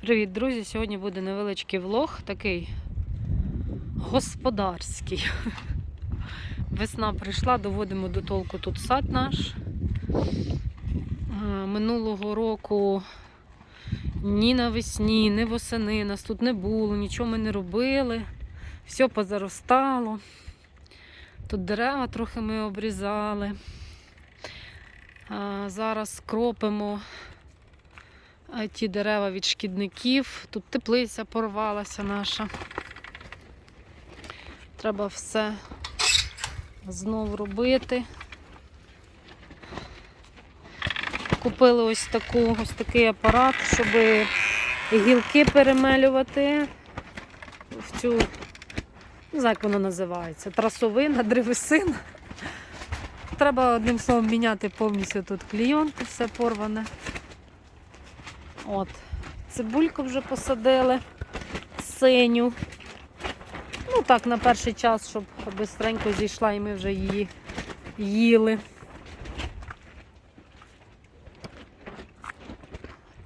Привіт, друзі! Сьогодні буде невеличкий влог, такий господарський. Весна прийшла, доводимо до толку тут сад наш. Е, Минулого року ні навесні, ні восени нас тут не було, нічого ми не робили. Все позаростало. Тут дерева трохи ми обрізали. Зараз кропимо ті дерева від шкідників. Тут теплиця порвалася наша. Треба все знову робити. Купили ось таку, ось такий апарат, щоб гілки перемелювати в цю, не знаю, як воно називається, трасовина, древесина. Треба одним словом міняти повністю тут клійонку, все порване. От. Цибульку вже посадили синю. Ну так, на перший час, щоб швидко зійшла і ми вже її їли.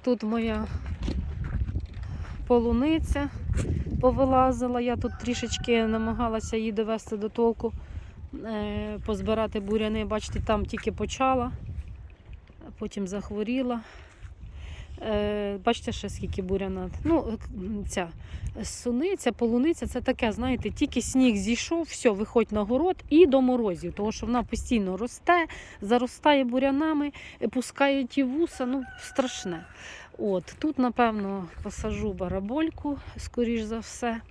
Тут моя полуниця повилазила. Я тут трішечки намагалася її довести до толку, е, позбирати буряни. Бачите, там тільки почала, потім захворіла. Е, Бачите, ще скільки буряна. Ну, ця суниця, полуниця це таке, знаєте, тільки сніг зійшов, все, виходь на город і до морозів, тому що вона постійно росте, заростає бурянами, е, пускає ті вуса, ну страшне. От, Тут, напевно, посажу барабольку, скоріш за все.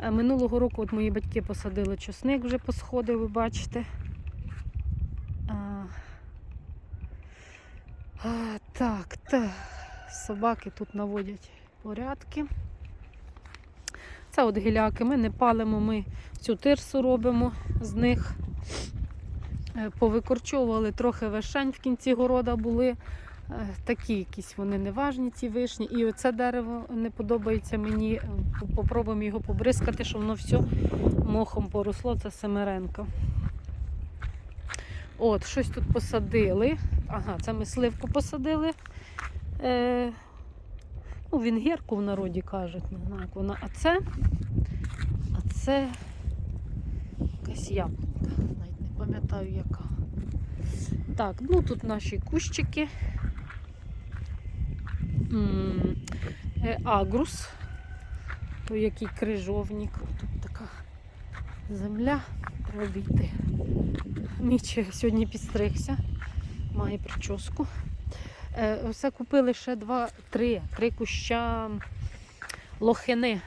Е, Минулого року от мої батьки посадили чосник, вже посходив, ви бачите. А, так, так. Собаки тут наводять порядки. Це от гіляки. Ми не палимо, ми цю тирсу робимо з них. Е, Повикорчовували трохи вишень в кінці города були. Е, Такі якісь вони неважні, ці вишні. І оце дерево не подобається мені. Е, Попробуємо його побризкати, щоб воно все мохом поросло. Це семеренко. От, щось тут посадили. Ага, це ми сливку посадили. Е, ну, вінгерку в народі кажуть, не знаю, як вона. А це, а це якась яблука, навіть не пам'ятаю яка. Так, ну тут наші кущики. Е, Агрус, то який крижовник. Тут така земля треба обійти. Міч сьогодні підстригся, має прическу. Е, Все купили ще два, три, три куща лохини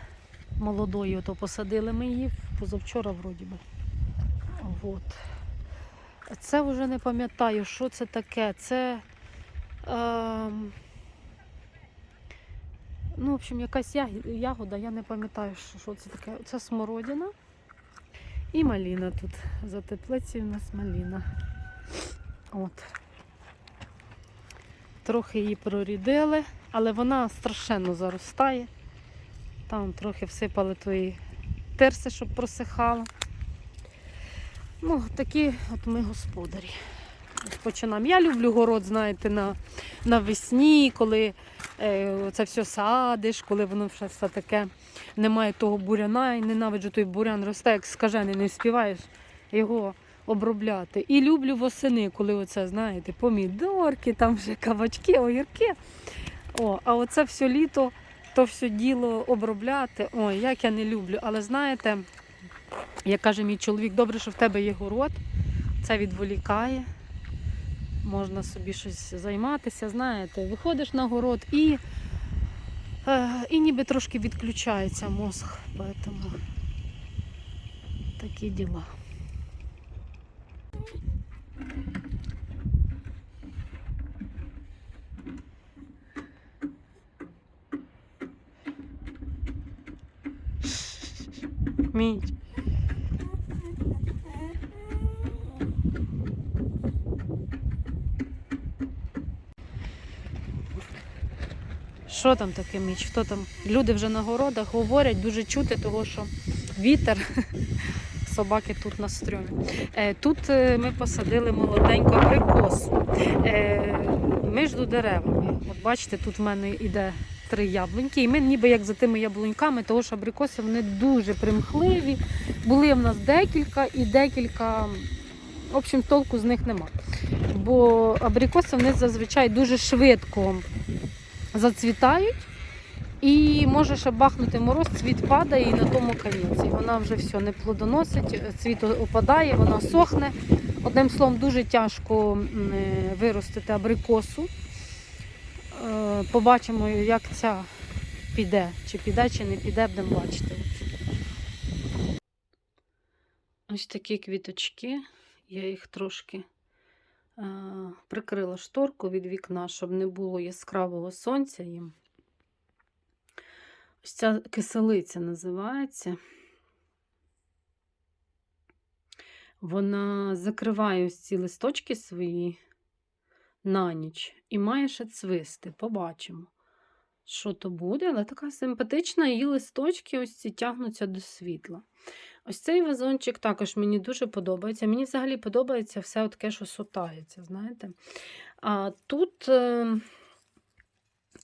молодої. Ото посадили ми її позавчора вроді би. От. Це вже не пам'ятаю, що це таке. Це. Е, ну, в общем, якась ягода, я не пам'ятаю, що, це таке. Це смородина і маліна тут. За теплицею у нас маліна. От. Трохи її прорідили, але вона страшенно заростає. Там трохи всипали тої терси, щоб просихало. Ну, такі от ми господарі. Розпочинаємо. Я люблю город, знаєте, на, навесні, коли е, це все садиш, коли воно все, все таке немає того буряна, і ненавиджу той бурян росте, як скажений, не співаєш його обробляти. І люблю восени, коли оце, знаєте, помідорки, там вже кабачки, огірки. О, а оце все літо, то все діло обробляти. Ой, як я не люблю. Але знаєте, як каже мій чоловік, добре, що в тебе є город, це відволікає. Можна собі щось займатися, знаєте, виходиш на город і, е, і ніби трошки відключається мозг. Поэтому такі діла. Міч. Що там таке міч? Хто там? Люди вже на городах говорять, дуже чути, того що вітер, собаки тут на стрьомі. Е, Тут е, ми посадили молоденьку абрикосу е, між деревами. От бачите, тут в мене йде три яблуньки. І ми ніби як за тими яблуньками, того що абрикоси вони дуже примхливі. Були в нас декілька і декілька. В общем, толку з них нема. Бо абрикоси вони зазвичай дуже швидко зацвітають. І може ще бахнути мороз, цвіт падає і на тому конець. І вона вже все не плодоносить, цвіт опадає, вона сохне. Одним словом, дуже тяжко е, виростити абрикосу. Е, Побачимо, як ця піде. Чи піде, чи не піде, будемо бачити. Ось такі квіточки. Я їх трошки е, прикрила шторку від вікна, щоб не було яскравого сонця їм. Ось ця киселиця називається. Вона закриває ось ці листочки свої на ніч і має ще цвисти. Побачимо, що то буде, але така симпатична, її листочки ось ці тягнуться до світла. Ось цей вазончик також мені дуже подобається. Мені взагалі подобається все таке, що сотається, знаєте. А тут. Е...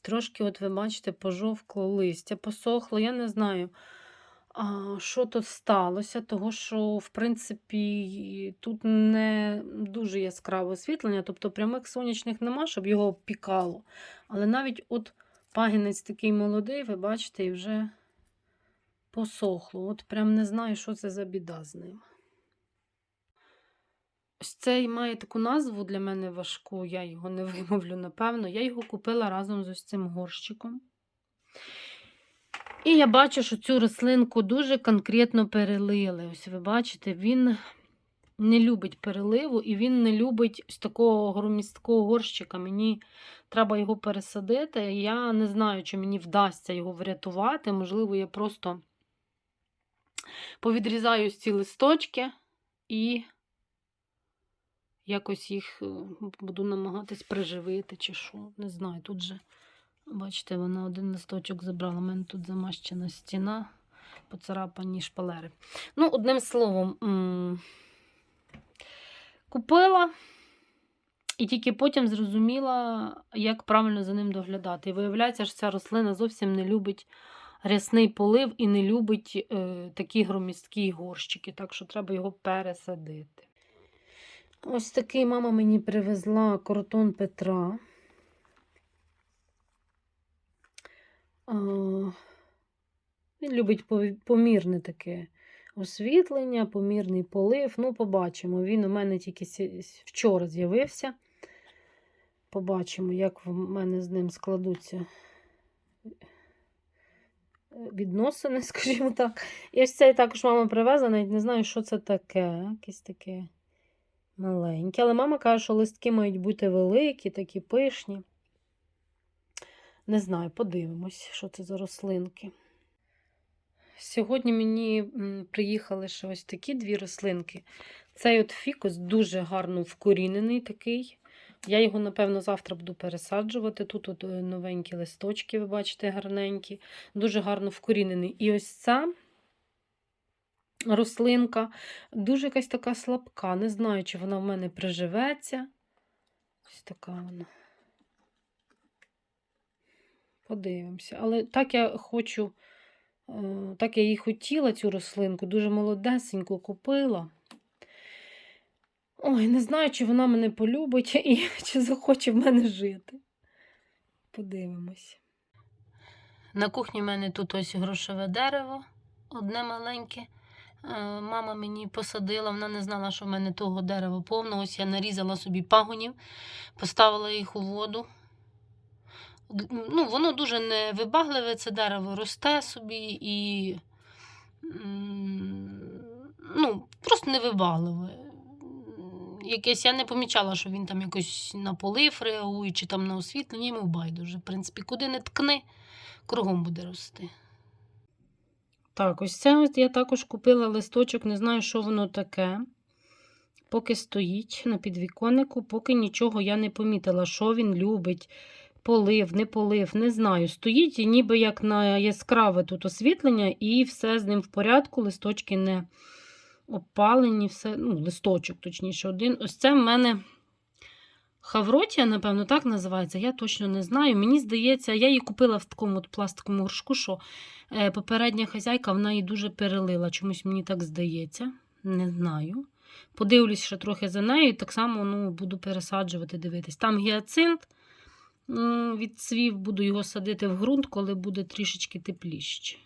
Трошки, от ви бачите, пожовкло листя, посохло. Я не знаю, що тут сталося, того що, в принципі, тут не дуже яскраве освітлення, тобто прямих сонячних нема, щоб його пікало. Але навіть от пагінець такий молодий, ви бачите, і вже посохло. От прям не знаю, що це за біда з ним. Ось цей має таку назву для мене важку, я його не вимовлю, напевно. Я його купила разом з ось цим горщиком. І я бачу, що цю рослинку дуже конкретно перелили. Ось ви бачите, він не любить переливу і він не любить ось такого громісткого горщика. Мені треба його пересадити. Я не знаю, чи мені вдасться його врятувати. Можливо, я просто повідрізаю ці листочки і якось їх е, буду намагатись приживити чи що. Не знаю. Тут же, бачите, вона один листочок забрала. У мене тут замащена стіна, поцарапані шпалери. Ну, одним словом, купила. І тільки потім зрозуміла, як правильно за ним доглядати. І виявляється, що ця рослина зовсім не любить рясний полив і не любить е, такі громісткі горщики, так що треба його пересадити. Ось такий мама мені привезла коротон Петра. Він любить помірне таке освітлення, помірний полив. Ну, побачимо. Він у мене тільки вчора з'явився. Побачимо, як в мене з ним складуться е, відносини, скажімо так. І ось цей також мама привезла, навіть не знаю, що це таке. Якесь таке маленьке. Але мама каже, що листки мають бути великі, такі пишні. Не знаю, подивимось, що це за рослинки. Сьогодні мені приїхали ще ось такі дві рослинки. Цей от фікус дуже гарно вкорінений такий. Я його, напевно, завтра буду пересаджувати. Тут от е, новенькі листочки, ви бачите, гарненькі, дуже гарно вкорінений. І ось ця рослинка дуже якась така слабка. Не знаю, чи вона в мене приживеться. Ось така вона. Подивимося. Але так я хочу, е, так я її хотіла, цю рослинку, дуже молодесеньку купила. Ой, не знаю, чи вона мене полюбить і чи захоче в мене жити. Подивимось. На кухні в мене тут ось грошове дерево, одне маленьке. Е, Мама мені посадила, вона не знала, що в мене того дерева повно. Ось я нарізала собі пагонів, поставила їх у воду. Ну, воно дуже невибагливе, це дерево росте собі і ну, просто невибагливе. Якесь я не помічала, що він там якось на полив реагує чи там на освітлення, йому байдуже. В принципі, куди не ткни, кругом буде рости. Так, ось це ось я також купила листочок, не знаю, що воно таке. Поки стоїть на підвіконнику, поки нічого я не помітила, що він любить. Полив, не полив, не знаю. Стоїть ніби як на яскраве тут освітлення, і все з ним в порядку, листочки не опалені, все, ну, листочок, точніше, один. Ось це в мене Хавротія, напевно, так називається. Я точно не знаю. Мені здається, я її купила в такому от пластиковому горшку, що е, попередня хазяйка вона її дуже перелила. Чомусь мені так здається. Не знаю. Подивлюсь ще трохи за нею, і так само ну, буду пересаджувати, дивитись. Там гіацинт м, відцвів, буду його садити в ґрунт, коли буде трішечки тепліше.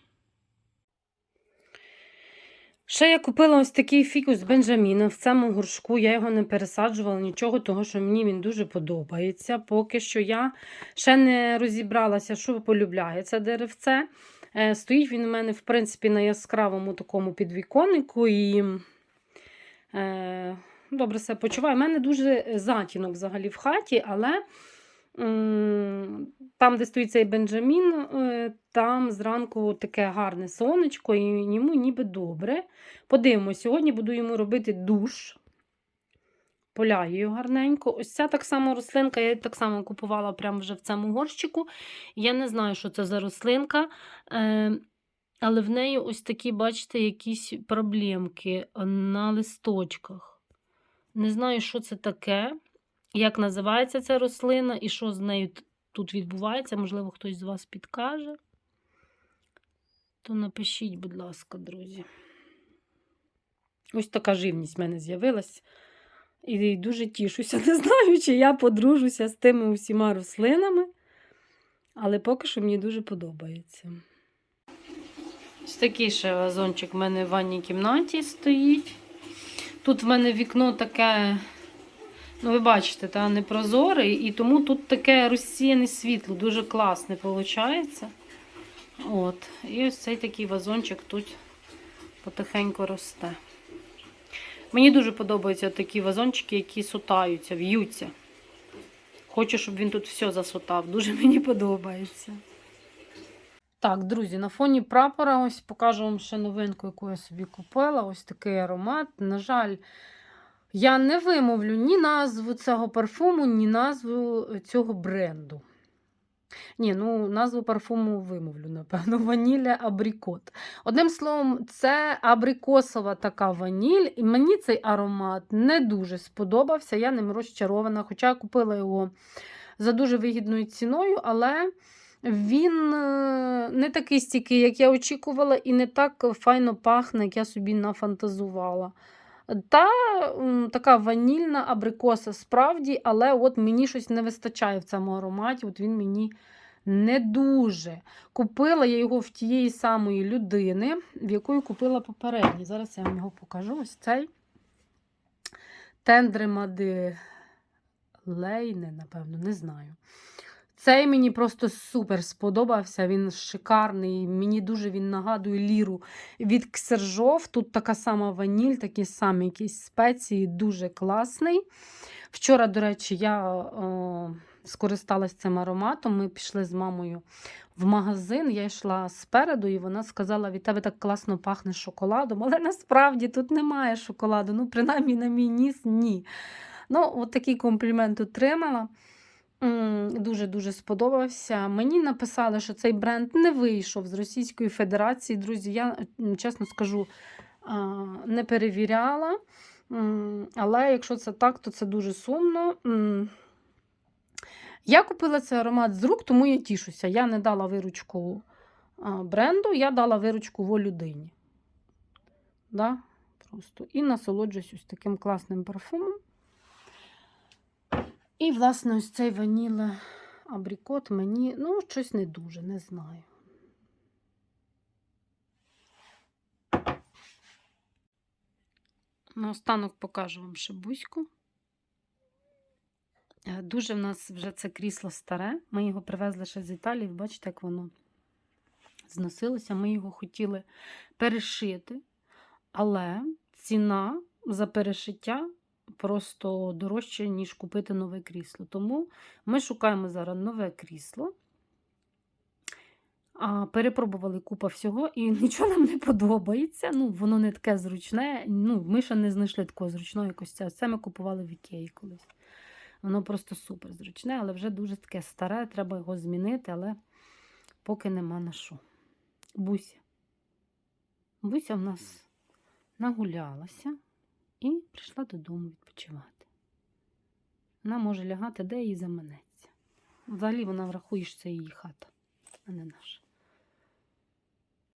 Ще я купила ось такий фікус Бенджаміна в цьому горшку. Я його не пересаджувала нічого, того що мені він дуже подобається. Поки що я ще не розібралася, що полюбляє це деревце. Е, Стоїть він у мене, в принципі, на яскравому такому підвіконнику і е, добре себе почуваю. У мене дуже затінок взагалі в хаті, але там, де стоїть цей Бенджамін, е, там зранку таке гарне сонечко, і йому ніби добре. Подивимось, сьогодні буду йому робити душ. Поляю його гарненько. Ось ця так само рослинка, я так само купувала прямо вже в цьому горщику. Я не знаю, що це за рослинка, е, але в неї ось такі, бачите, якісь проблемки на листочках. Не знаю, що це таке, як називається ця рослина і що з нею тут відбувається. Можливо, хтось з вас підкаже. То напишіть, будь ласка, друзі. Ось така живність в мене з'явилась. І дуже тішуся. Не знаю, чи я подружуся з тими усіма рослинами, але поки що мені дуже подобається. Ось такий ще вазончик в мене в ванній кімнаті стоїть. Тут в мене вікно таке, ну ви бачите, та, непрозоре, і тому тут таке розсіяне світло, дуже класне виходить. От. І ось цей такий вазончик тут потихеньку росте. Мені дуже подобаються такі вазончики, які сутаються, в'ються. Хочу, щоб він тут все засотав. Дуже мені подобається. Так, друзі, на фоні прапора ось покажу вам ще новинку, яку я собі купила. Ось такий аромат. На жаль, я не вимовлю ні назву цього парфуму, ні назву цього бренду. Ні, ну назву парфуму вимовлю, напевно, ваніля абрикот. Одним словом, це абрикосова така ваніль, і мені цей аромат не дуже сподобався. Я ним розчарована, хоча я купила його за дуже вигідною ціною, але він е, не такий стійкий, як я очікувала, і не так файно пахне, як я собі нафантазувала. Та така ванільна абрикоса справді, але от мені щось не вистачає в цьому ароматі. От він мені не дуже. Купила я його в тієї самої людини, в якої купила попередній. Зараз я вам його покажу. Ось цей Тендремади Лейне, напевно, не знаю. Цей мені просто супер сподобався. Він шикарний. Мені дуже він нагадує ліру від Ксержов. Тут така сама ваніль, такі самі якісь спеції, дуже класний. Вчора, до речі, я о, скористалась цим ароматом. Ми пішли з мамою в магазин. Я йшла спереду, і вона сказала: від тебе так класно пахне шоколадом. Але насправді тут немає шоколаду. Ну, принаймні, на мій ніс ні. Ну, от такий комплімент отримала. Дуже-дуже сподобався. Мені написали, що цей бренд не вийшов з Російської Федерації. Друзі, я чесно скажу, не перевіряла. Але якщо це так, то це дуже сумно. Я купила цей аромат з рук, тому я тішуся. Я не дала виручку бренду, я дала виручку во людині. Да? Просто. І насолоджуюсь ось таким класним парфумом. І, власне, ось цей ваніле абрикот мені, ну, щось не дуже, не знаю. Наостанок покажу вам ще бузьку. Е, Дуже в нас вже це крісло старе. Ми його привезли ще з Італії. Бачите, як воно зносилося. Ми його хотіли перешити, але ціна за перешиття просто дорожче, ніж купити нове крісло. Тому ми шукаємо зараз нове крісло. А, перепробували купа всього, і нічого нам не подобається. Ну, воно не таке зручне. Ну, ми ще не знайшли такого зручного якось. Це Це ми купували в Ікеї колись. Воно просто супер зручне, але вже дуже таке старе, треба його змінити, але поки нема на що. Буся. Буся в нас нагулялася і прийшла додому відпочивати. Вона може лягати де їй заманеться. Взагалі вона врахує, що це її хата, а не наша.